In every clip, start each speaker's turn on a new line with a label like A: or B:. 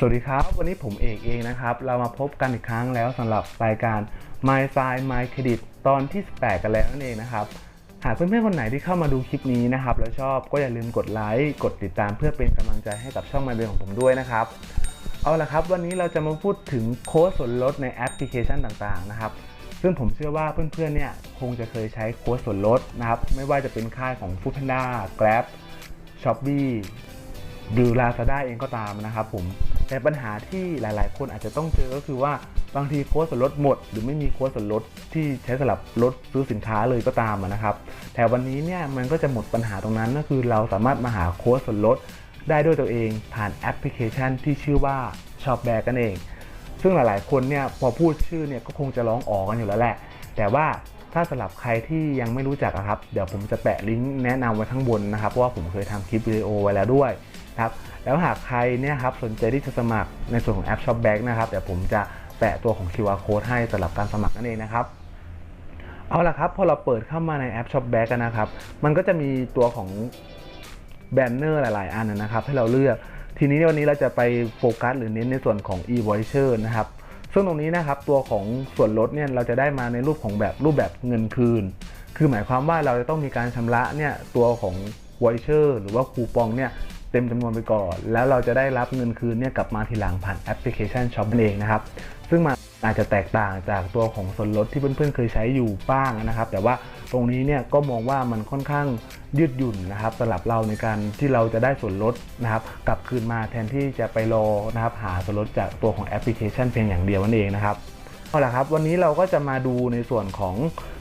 A: สวัสดีครับ วันนี้ผมเอกเองนะครับ เรามาพบกันอีกครั้งแล้วสำหรับรายการ My Side My Credit ตอนที่ 18 กันแล้วนั่นเองนะครับ หากเพื่อนๆคนไหนที่เข้ามาดูคลิปนี้นะครับ แล้วชอบก็อย่าลืมกดไลค์กดติดตามเพื่อเป็นกำลังใจให้กับช่อง My b ของผมด้วยนะครับ เอาละครับ วันนี้เราจะมาพูดถึงโค้ดส่วนลดในแอปพลิเคชันต่างๆนะครับซึ่งผมเชื่อว่าเพื่อนๆเนี่ยคงจะเคยใช้โค้ดส่วนลดนะครับไม่ว่าจะเป็นค่ายของ Foodpanda Grab Shopee หรือ Lazada เองก็ตามนะครับผม แต่ปัญหาที่หลายๆ คนอาจจะต้องเจอก็คือว่าบางทีโค้ดส่วนลดหมด หรือไม่มีโค้ดส่วนลดที่ใช้สำหรับลดซื้อสินค้าเลยก็ตามนะครับ แต่วันนี้เนี่ยมันก็จะหมดปัญหาตรงนั้นก็คือเราสามารถมาหาโค้ดส่วนลดได้ด้วยตัวเองผ่านแอปพลิเคชันที่ชื่อว่า Shopback กันเอง ซึ่งหลายๆ คนเนี่ยพอพูดชื่อเนี่ยก็คงจะร้องอ๋อกันอยู่แล้วแหละ แต่ว่าถ้าสำหรับใครที่ยังไม่รู้จักอะครับ เดี๋ยวผมจะแปะลิงก์แนะนำไว้ข้างบนนะครับเพราะว่าผมเคยทำคลิปวิดีโอไว้แล้วด้วย ครับแล้วหากใครเนี่ยครับสนใจที่จะสมัครในส่วนของแอป Shopback นะครับเดี๋ยวผมจะแปะตัวของ QR code ให้สำหรับการสมัครนั่นเองนะครับเอาละครับพอเราเปิดเข้ามาในแอป Shopback กันนะครับ มันก็จะมีตัวของแบนเนอร์หลาย ๆ อันนะครับ ให้เราเลือก ทีนี้วันนี้เราจะไปโฟกัสหรือเน้นในส่วนของ e-voucher นะครับ ซึ่งตรงนี้นะครับตัวของส่วนลดเนี่ยเราจะได้มาในรูปของแบบรูปแบบเงินคืน คือหมายความว่าเราจะต้องมีการชำระเนี่ยตัวของ voucher หรือว่าคูปองเนี่ย ต็มจำนวนไปก่อน แล้วเราจะได้รับเงินคืนเนี่ยกลับมาทีหลังผ่านแอปพลิเคชันช็อปนั่นเองนะครับ ซึ่งมันอาจจะแตกต่างจากตัวของส่วนลดที่เพื่อนๆเคยใช้อยู่บ้างนะครับ แต่ว่าตรงนี้เนี่ยก็มองว่ามันค่อนข้างยืดหยุ่นนะครับสำหรับเราในการที่เราจะได้ส่วนลดนะครับ กลับคืนมาแทนที่จะไปรอนะครับ หาส่วนลดจากตัวของแอปพลิเคชันเพียงอย่างเดียวนั่นเองนะครับ เอาละครับวันนี้เราก็จะมาดูในส่วนของ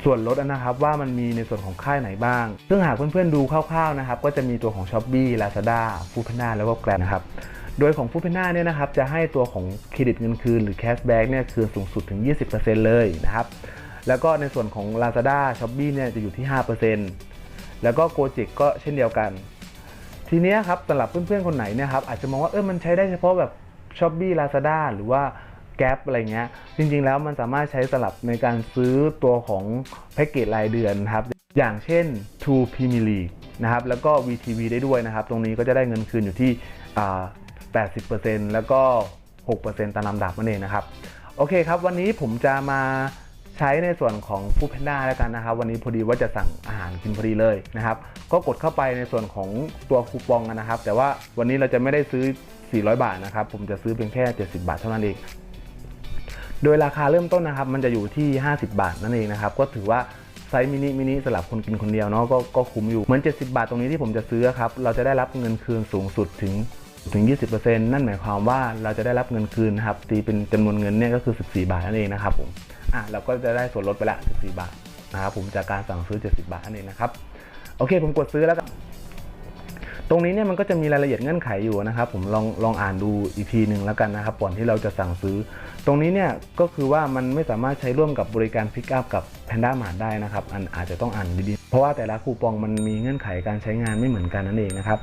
A: ส่วนลดนะครับ ว่ามันมีในส่วนของค่ายไหนบ้าง ซึ่งหากเพื่อนๆดูคร่าวๆนะครับ ก็จะมีตัวของ s h อ p e e Lazada Foodpanda แล้วก็ Grab นะครับโดยของ Foodpanda เนี่ยนะครับจะให้ตัวของเครดิตเงินคืนหรือ Cashback เนี่ยคืนสูงสุดถึง 20%เลยนะครับ แล้วก็ในส่วนของ Lazada Shopee เนี่ยจะอยู่ที่ 5%แล้วก็ Gojek ก็เช่นเดียวกัน ทีเนี้ยครับสำหรับเพื่อนๆคนไหนเนี่ยครับอาจจะมองว่าเออมันใช้ได้เฉพาะแบบ s h อ p e e Lazada หรือว่า แก๊ปอะไรเงี้ย จริง ๆ แล้วมันสามารถใช้สลับในการซื้อตัวของแพ็กเกจรายเดือนครับ อย่างเช่น True Premier League นะครับ แล้วก็ VTV ได้ด้วยนะครับ ตรงนี้ก็จะได้เงินคืนอยู่ที่อ่า80%แล้วก็ 6%ตามลำดับนั่นเองนะครับ โอเคครับ วันนี้ผมจะมาใช้ในส่วนของ f o o d Panda แล้วกันนะครับ วันนี้พอดีว่าจะสั่งอาหารกินพอดีเลยนะครับ ก็กดเข้าไปในส่วนของตัวคูปองนนะครับ แต่ว่าวันนี้เราจะไม่ได้ซื้อ 400 บาทนะครับ ผมจะซื้อเพียงแค่ 70 บาทเท่านั้นเอง โดยราคาเริ่มต้นนะครับ มันจะอยู่ที่ 50 บาทนั่นเองนะครับ ก็ถือว่าไซส์มินิมินิสำหรับคนกินคนเดียวเนาะก็ก็คุ้มอยู่ เหมือน 70 บาทตรงนี้ที่ผมจะซื้อครับ เราจะได้รับเงินคืนสูงสุดถึงถึง 20%นั่นหมายความว่าเราจะได้รับเงินคืนนะครับตีเป็นจำนวนเงินเนี่ยก็คือ 14 บาทนั่นเองนะครับผมอะเราก็จะได้ส่วนลดไปละ 14 บาทนะครับผมจากการสั่งซื้อ 70 บาทนั่นเองนะครับโอเค ผมกดซื้อแล้วก็ ตรงนี้เนี่ยมันก็จะมีรายละเอียดเงื่อนไขอยู่นะครับผมลองลองอ่านดูอีกทีหนึ่งแล้วกันนะครับก่อนที่เราจะสั่งซื้อ ตรงนี้เนี่ยก็คือว่ามันไม่สามารถใช้ร่วมกับบริการพิกอัพกับ Panda Mart ได้นะครับอันอาจจะต้องอ่านดีๆเพราะว่าแต่ละคูปองมันมีเงื่อนไขการใช้งานไม่เหมือนกันนั่นเองนะครับ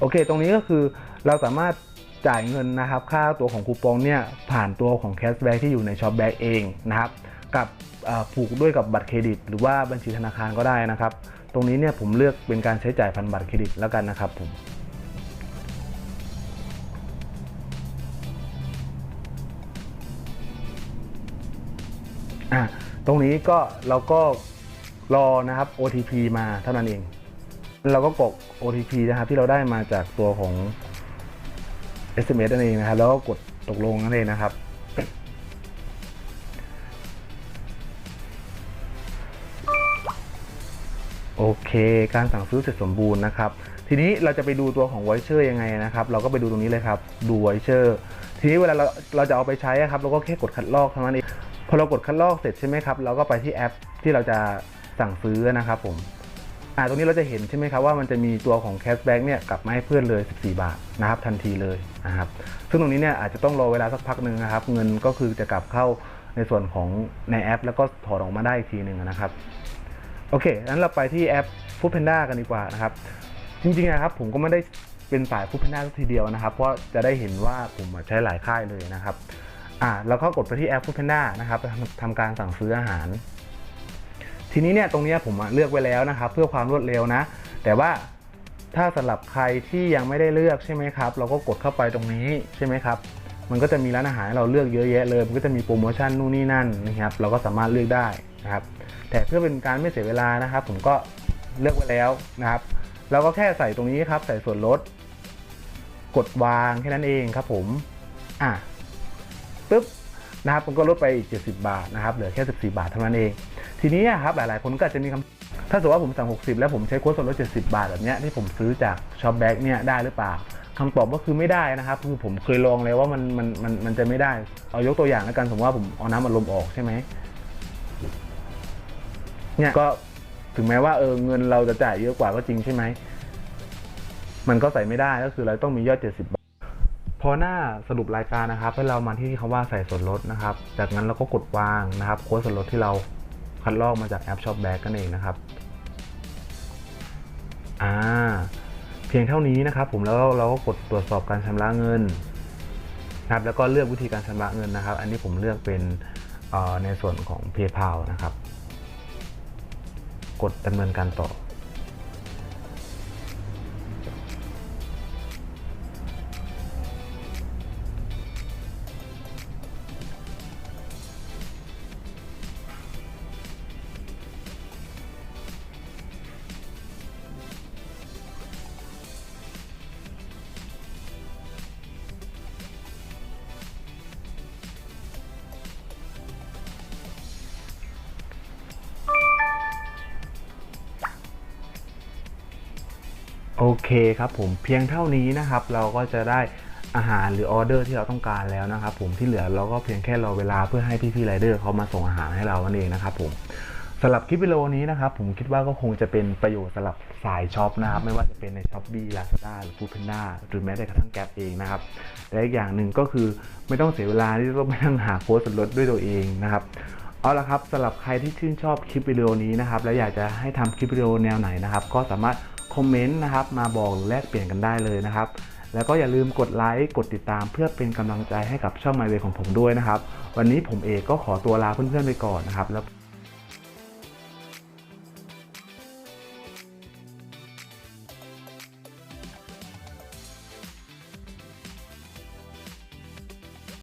A: โอเค ตรงนี้ก็คือเราสามารถจ่ายเงินนะครับ ค่าตัวของคูปองเนี่ยผ่านตัวของแคชแบ็กที่อยู่ในช็อปแบ็กเองนะครับกับผูกด้วยกับบัตรเครดิต หรือว่าบัญชีธนาคารก็ได้นะครับ รงนี้เนี่ยผมเลือกเป็นการใช้จ่ายผ่านบัตรเครดิตแล้วกันนะครับผมตรงนี้ก็เราก็รอนะครับ OTP มาเท่านั้นเอง เราก็กด OTP นะครับ ที่เราได้มาจากตัวของ SMS นั่นเองนะครับ แล้วก็กดตกลงนั่นเองนะครับ โอเค การสั่งซื้อเสร็จสมบูรณ์นะครับ ทีนี้เราจะไปดูตัวของ voucher ยังไงนะครับ เราก็ไปดูตรงนี้เลยครับ ดู voucher ทีนี้เวลาเราเราจะเอาไปใช้ครับ เราก็แค่กดคัดลอกเท่านั้นเอง พอเรากดคัดลอกเสร็จใช่ไหมครับ เราก็ไปที่แอปที่เราจะสั่งซื้อนะครับผม อ่า ตรงนี้เราจะเห็นใช่ไหมครับว่ามันจะมีตัวของแคชแบ็กเนี่ยกลับมาให้เพื่อนเลย 14 บาทนะครับทันทีเลยนะครับ ซึ่งตรงนี้เนี่ยอาจจะต้องรอเวลาสักพักหนึ่งนะครับ เงินก็คือจะกลับเข้าในส่วนของในแอป แล้วก็ถอดออกมาได้อีกทีหนึ่งนะครับ โอเคงั้นเราไปที่แอป Foodpanda กันดีกว่านะครับ จริงๆนะครับผมก็ไม่ได้เป็นสาย Foodpanda ทีเดียวนะครับ เพราะจะได้เห็นว่าผมใช้หลายค่ายเลยนะครับ อ่าแล้วก็กดไปที่แอป Foodpanda นะครับทำการสั่งซื้ออาหาร ทีนี้เนี่ยตรงนี้ผมเลือกไว้แล้วนะครับ เพื่อความรวดเร็วนะ แต่ว่าถ้าสำหรับใครที่ยังไม่ได้เลือกใช่ไหมครับ เราก็กดเข้าไปตรงนี้ใช่ไหมครับ มันก็จะมีร้านอาหารให้เราเลือกเยอะแยะเลย มันก็จะมีโปรโมชั่นนู่นนี่นั่นนะครับ เราก็สามารถเลือกได้นะครับ แต่เพื่อเป็นการไม่เสียเวลานะครับ ผมก็เลือกไว้แล้วนะครับ เราก็แค่ใส่ตรงนี้ครับ ใส่ส่วนลด กดวางแค่นั้นเองครับ ผมอะปึ๊บนะครับมันก็ลดไปอีก 70 บาทนะครับเหลือแค่14 บาทเท่านั้นเอง ทีนี้ครับหลายๆคนก็จะมีคำถ้าสมมติว่าผมสั่ง 60 แล้วผมใช้โค้ดส่วนลด 70 บาทแบบนี้ที่ผมซื้อจากช็อปแบ็กเนี่ยได้หรือเปล่าคำตอบก็คือไม่ได้นะครับ คือผมเคยลองแล้วว่ามันมันมันมันจะไม่ได้ เอายกตัวอย่างแล้วกันสมมติว่าผมเอาน้ำอัดลมออกใช่ไหม เนี่ยก็ถึงแม้ว่าเออเงินเราจะจ่ายเยอะกว่าก็จริงใช่ไหม มันก็ใส่ไม่ได้ก็คือเราต้องมียอด 70 บาท พอหน้าสรุปรายการนะครับ ให้เรามาที่คำว่าใส่ส่วนลดนะครับ จากนั้นเราก็กดวางนะครับโค้ดส่วนลดที่เราคัดลอกมาจากแอป Shopback กันเองนะครับอ่าเพียงเท่านี้นะครับ ผมแล้วเราก็กดตรวจสอบการชำระเงินนะครับแล้วก็เลือกวิธีการชำระเงินนะครับ อันนี้ผมเลือกเป็นเอ่อในส่วนของ PayPal นะครับ กดดำเนินการต่อ เคครับผมเพียงเท่านี้นะครับ เราก็จะได้อาหารหรือออเดอร์ที่เราต้องการแล้วนะครับ ผมที่เหลือเราก็เพียงแค่รอเวลาเพื่อให้พี่ๆไรเดอร์เขามาส่งอาหารให้เรานั่นเองนะครับผมสำหรับคลิปวิดีโอนี้นะครับ ผมคิดว่าก็คงจะเป็นประโยชน์สำหรับสายช็อปนะครับ ไม่ว่าจะเป็นใน s h อ p e e Lazada หรือ Foodpanda หรือแม้แต่กระทั่งแกร็บเองนะครับและอีกอย่างหนึ่งก็คือไม่ต้องเสียเวลาที่ต้องไปนั่งหาโค้ดส่วนลดด้วยตัวเองนะครับเอาละครับสำหรับใครที่ชื่นชอบคลิปวิดีโอนี้นะครับและอยากจะให้ทำคลิปวิดีโอแนวไหนนะครับ ก็สามารถ อมเมนต์นะครับมาบอกหรือแลกเปลี่ยนกันได้เลยนะครับ แล้วก็อย่าลืมกดไลค์กดติดตามเพื่อเป็นกำลังใจให้กับช่อง My Way ของผมด้วยนะครับ วันนี้ผมเอกก็ขอตัวลาเพื่อนๆไปก่อนนะครับแล้ว